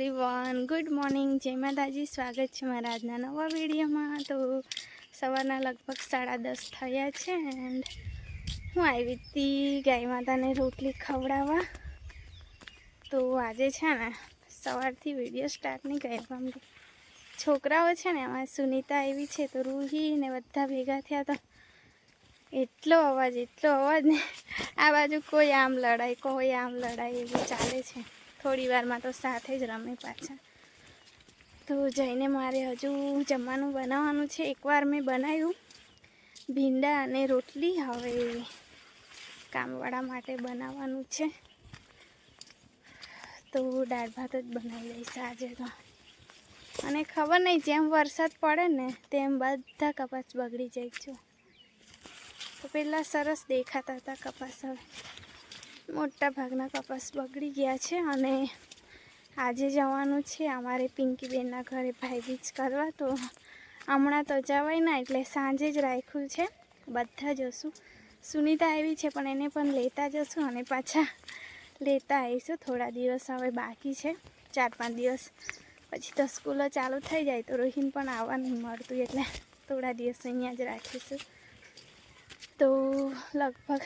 Everyone good morning જય માતાજી. સ્વાગત છે મારા આજના નવા વિડીયોમાં. તો સવારના લગભગ સાડા દસ થયા છે એન્ડ હું આવી હતી ગાય માતાને રોટલી ખવડાવવા. તો આજે છે ને સવારથી વીડિયો સ્ટાર્ટ નહીં કર્યો કેમ કે છોકરાઓ છે ને, એમાં સુનીતા એવી છે તો રૂહી ને બધા ભેગા થયા તો એટલો અવાજ એટલો અવાજ ને. આ બાજુ કોઈ આમ લડાય કોઈ આમ લડાય એવું ચાલે છે. થોડી વારમાં તો સાથે જ રમે પાછા. તો જઈને મારે હજુ જમવાનું બનાવવાનું છે. એકવાર મેં બનાવ્યું. ભીંડા અને રોટલી હવે કામવાળા માટે બનાવવાનું છે. તો દાળ ભાત જ બનાવી લઈશ આજે તો. અને ખબર નહીં જેમ વરસાદ પડે ને તેમ બધા કપાસ બગડી જાય છે. તો પહેલાં સરસ દેખાતા હતા કપાસ હવે. મોટા ભાગના કપાસ બગડી ગયા છે અને આજે જવાનું છે અમારે પિંકીબેનના ઘરે ભાઈબીજ કરવા. તો હમણાં તો જવાય ના, એટલે સાંજે જ રાખ્યું છે. બધા જશું. સુનિતા આવી છે, પણ એને પણ લેતા જશું અને પાછા લેતા આવીશું. થોડા દિવસ હવે બાકી છે. ચાર પાંચ દિવસ પછી તો સ્કૂલો ચાલુ થઈ જાય, તો રોહિન પણ આવવા નહીં મળતું એટલે થોડા દિવસ અહીંયા જ રાખીશું. તો લગભગ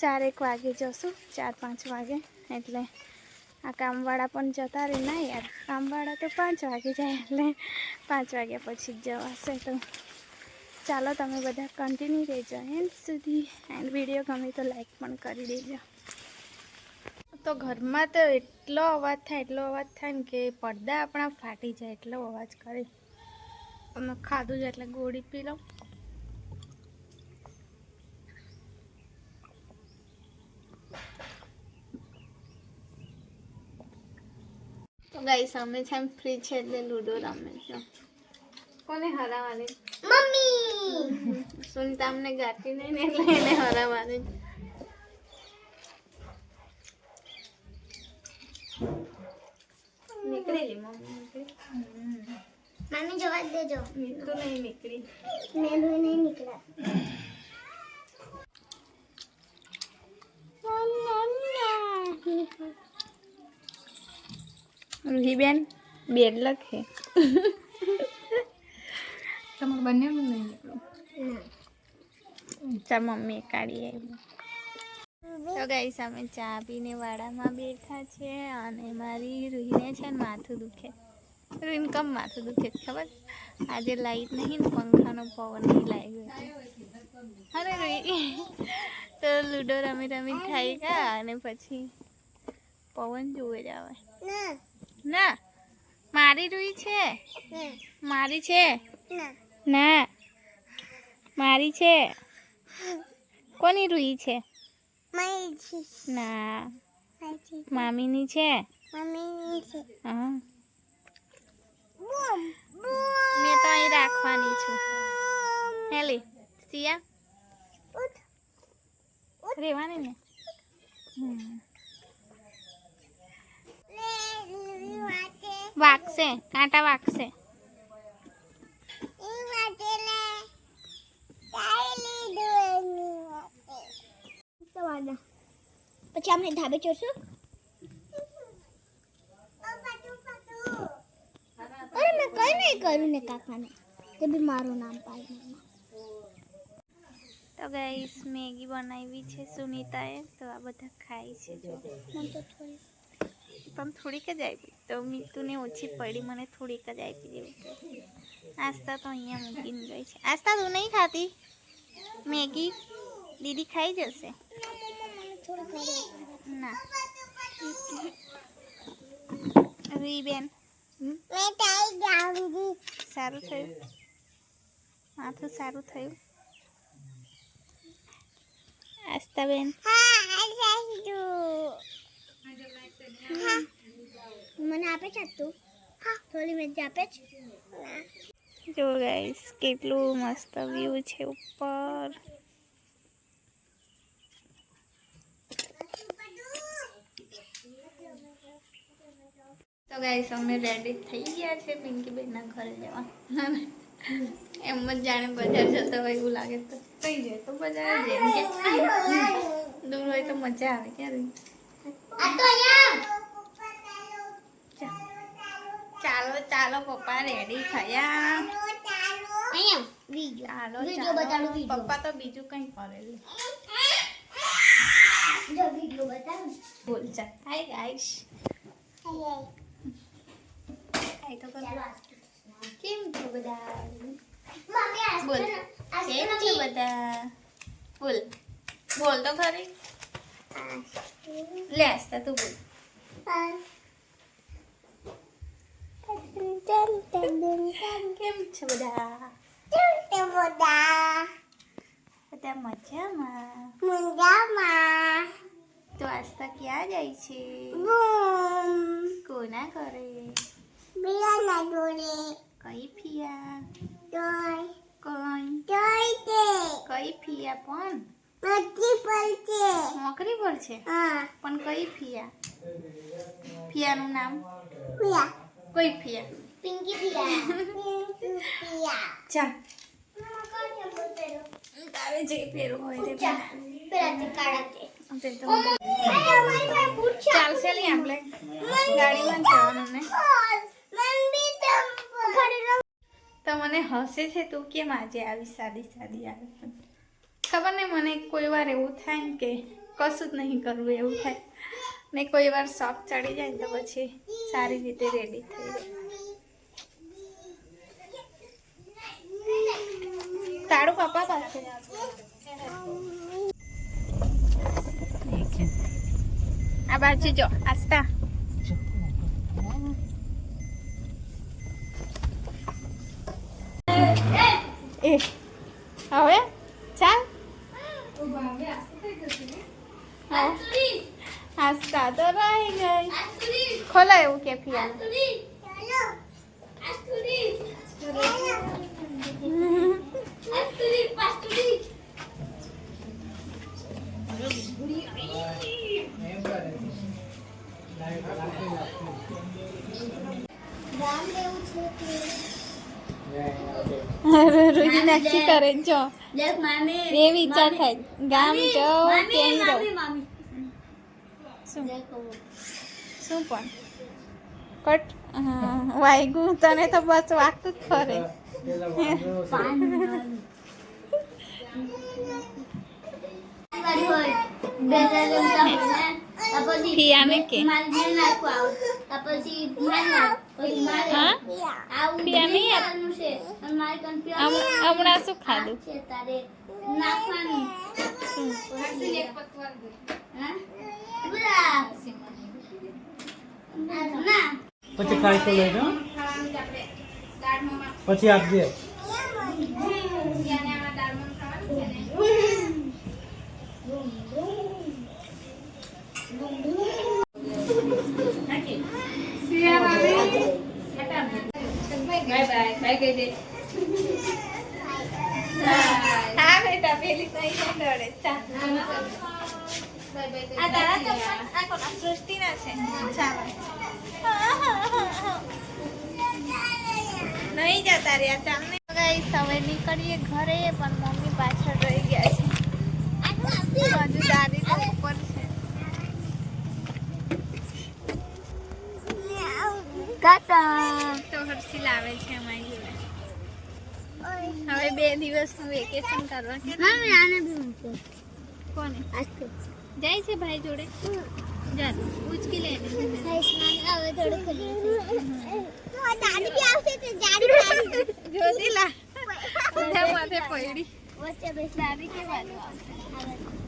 ચારેક વાગે જશું, ચાર પાંચ વાગે. એટલે આ કામવાળા પણ જતા રહે. ના યાર, કામવાળા તો પાંચ વાગે જાય, એટલે પાંચ વાગ્યા પછી જ જવાશે. તો ચાલો તમે બધા કન્ટિન્યુ રહેજો એન્ડ સુધી. એન્ડ વીડિયો ગમે તો લાઈક પણ કરી દેજો. તો ઘરમાં તો એટલો અવાજ થાય, એટલો અવાજ થાય ને કે પડદા આપણા ફાટી જાય, એટલો અવાજ કરે. અમે ખાધું જ એટલે ગોળી પી લઉં. ગાઈસ અમે છે ફ્રી છે એટલે લૂડો રમે છે. કોને હરાવાની મમ્મી! સુનતા અમને ગાતી નહીં ને એટલે એને હરાવાની નીકળેલી મમ્મી મમ્મી જોવા દેજો. તો નહીં નીકળી. મેં નહીં નીકળ્યા. રૂહીબેન બેડ લખે. તમારે બંને નહીં ચા મમ્મી કાઢી આવી તો ગઈ અમે ચા પીને વાડામાં બેઠા છે અને મારી રૂહીને છે ને માથું દુખે. રૂહીને કમ માથું દુખે છે ખબર? આજે લાઈટ નહીં ને પંખાનો પવન નહીં લાગ્યો. અરે રૂહી તો લૂડો રમી રમી ખાઈ ગયા અને પછી પવન જોવે જ આવે. ના મારી રૂઈ છે. મારી છે. ના મારી છે. કોની રૂહી છે? ના મામીની છે. મેં તો અહીં રાખવાની છું. હેલી સિયા? રેવાની ને? વાગશે કાંટા વાગશે. પછી આપણે ધાબે ચડશું અરે મેં કઈ નહીં કર્યું ને કાકાને. તે બી મારું નામ પાડ્યું તો ગાઈસ મેગી બનાવી છે સુનિતાએ તો આ બધા ખાય છે. પણ થોડીક જ આપી તો મીતુને ઓછી પડી મને થોડીક જ આપી દેવું. આસ્તા તો અહીંયા મૂકીને ગઈ છે. આસ્તા તું નહીં ખાતી? મેગી? દીદી ખાઈ જશે? ના. રી બેન. સારું થયું? માથું સારું થયું? આસ્તા બેન. હા મને આપે છે તું? હા થોડી મેં આપે છે. જો ગાઈસ કેટલું મસ્ત વ્યૂ છે ઉપર. તો ગાઈસ અમે રેડી થઈ ગયા છે પિંકીબેનના ઘરે જવા. એમ જ જાણે બજાર જતા હોય એવું લાગે તો. કઈ જાય તો બજાર જેમ કે. દૂર હોય તો મજા આવે ક્યારે ચાલો ચાલો પપ્પા રેડી થયા. ચાલો ચાલો. બતાડું પપ્પા તો બીજું કઈ કરેલું બોલ ચાલ હાય ગાઈસ કેમ છો બધા? બોલ. કેમ છો બધા? બોલ. બોલ તો ખરી. લે તું બોલ. કેમ છો બધા બધા મજામાં તો આસ્તા ક્યાં જાય છે કોના કરે કઈ ફિયા કઈ કઈ ફિયા પણ નોકરી પર છે પણ કઈ ફિયા ફિયાનું નામ કઈ ફિયા પિંકી પિયા ચાલ તારે જે પહેરવું હોય તે તે તે ચાલશે નહીં આપણે ગાડીમાં જવાનું ને તો મને હસે છે તું કેમ આજે આવી સાદી સાદી આવે ખબર ને મને કોઈ વાર એવું થાય ને કે કશું જ નહીં કરવું એવું થાય. ને કોઈ વાર શોખ ચડી જાય ને તો પછી સારી રીતે રેડી થઈ જાય. તારું પપ્પા પાસે. આ બાજુ જો આસ્તા હવે? ચાલ. આસ્તા તો રહી ગઈ. ખોલા એવું કે ફિયા રોજી નક્કી કરે જો એ વિચાર થાય. ગામ જાઉં કે શું? શું પણ? કટ. વાગ્યું તને તો બસ વાગતું જ ફરે ફિયાને હમણાં શું ખાધું પછી ખાઈ તો લેજો. પછી આપજે. સૃષ્ટિના છે નહીં જતા રહ્યા. ચાલ ને હવે નીકળીએ ઘરે, પણ મમ્મી પાછળ રહી ગયા છે. તો ઉપર છે તો હર્ષિલ આવે છે અમારી જોડે. હવે બે દિવસનું વેકેશન કરવા કે કોને? જાય છે ભાઈ જોડે? જા ઉચકી લે જોતી લા બધા માથે પડી દાદી કે બાજુ આવશે